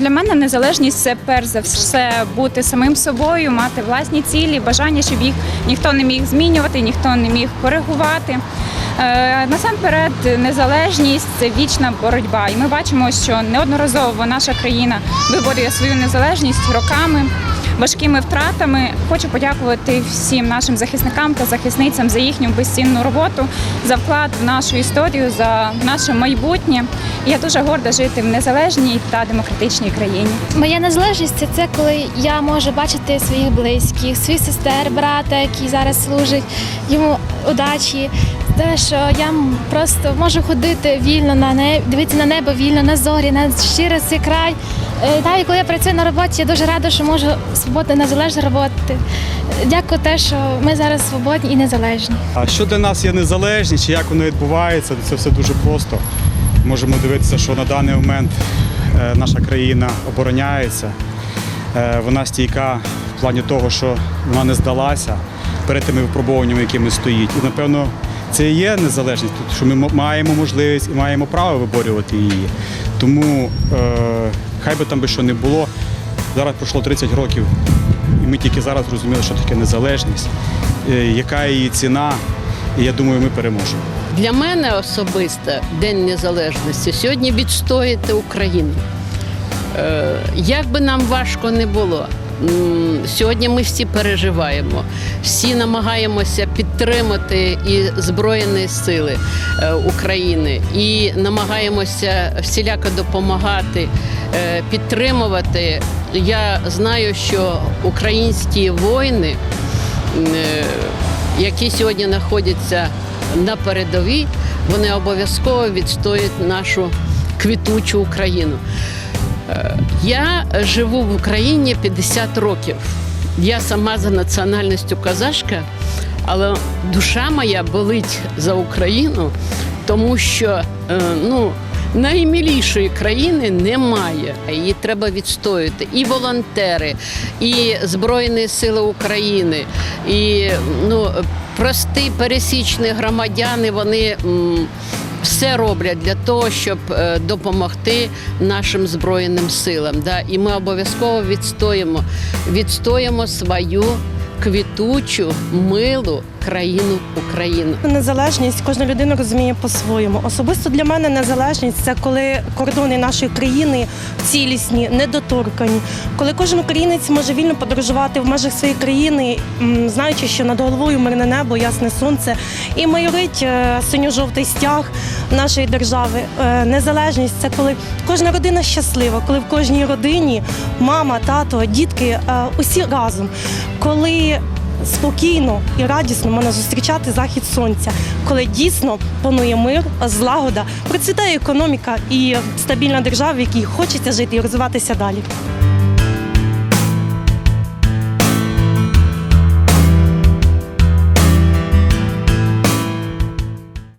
для мене незалежність це перш за все бути самим собою, мати власні цілі, бажання, щоб їх ніхто не міг змінювати, ніхто не міг коригувати. Е, Насамперед, незалежність це вічна боротьба, і ми бачимо, що неодноразово наша країна виборює свою незалежність роками. Важкими втратами хочу подякувати всім нашим захисникам та захисницям за їхню безцінну роботу, за вклад в нашу історію, за наше майбутнє. Я дуже горда жити в незалежній та демократичній країні. Моя незалежність це коли я можу бачити своїх близьких, своїх сестер, брата, який зараз служить йому удачі. Те, що я просто можу ходити вільно на небо, дивитися на небо вільно, на зорі, на щирий цей край. Е, Навіть коли я працюю на роботі, я дуже рада, що можу свободно незалежно роботи. Дякую те, що ми зараз свободні і незалежні. А що для нас є незалежність, як воно відбувається, це все дуже просто. Можемо дивитися, що на даний момент е, наша країна обороняється. Е, Вона стійка в плані того, що вона не здалася перед тими випробуваннями, якими стоїть. І напевно це є незалежність, тут, що ми маємо можливість і маємо право виборювати її. Тому е, хай би там би що не було, зараз пройшло 30 років, і ми тільки зараз зрозуміли, що таке незалежність, е, яка її ціна, і я думаю, ми переможемо. Для мене особисто День Незалежності сьогодні відстояти Україну. Е, Як би нам важко не було, сьогодні ми всі переживаємо, всі намагаємося підтримати і Збройні сили е, України, і намагаємося всіляко допомагати, е, підтримувати. Я знаю, що українські воїни е, які сьогодні знаходяться на передовій, вони обов'язково відстоять нашу квітучу Україну. Я живу в Україні 50 років. Я сама за національністю казашка, але душа моя болить за Україну, тому що е, ну, наймілішої країни немає. Її треба відстояти. І волонтери, і Збройні Сили України, і ну, прості пересічні громадяни, вони. все роблять для того, щоб е, допомогти нашим збройним силам. Да? І ми обов'язково відстоїмо, відстоїмо свою квітучу, милу країну Україну. Незалежність кожна людина розуміє по-своєму. Особисто для мене незалежність це коли кордони нашої країни цілісні, недоторкані, коли кожен українець може вільно подорожувати в межах своєї країни, знаючи, що над головою мирне небо, ясне сонце і майорить е, синьо-жовтий стяг нашої держави. Е, Незалежність це коли кожна родина щаслива, коли в кожній родині мама, тато, дітки е, усі разом. Коли спокійно і радісно можна зустрічати захід сонця, коли дійсно панує мир, злагода, процвітає економіка і стабільна держава, в якій хочеться жити і розвиватися далі.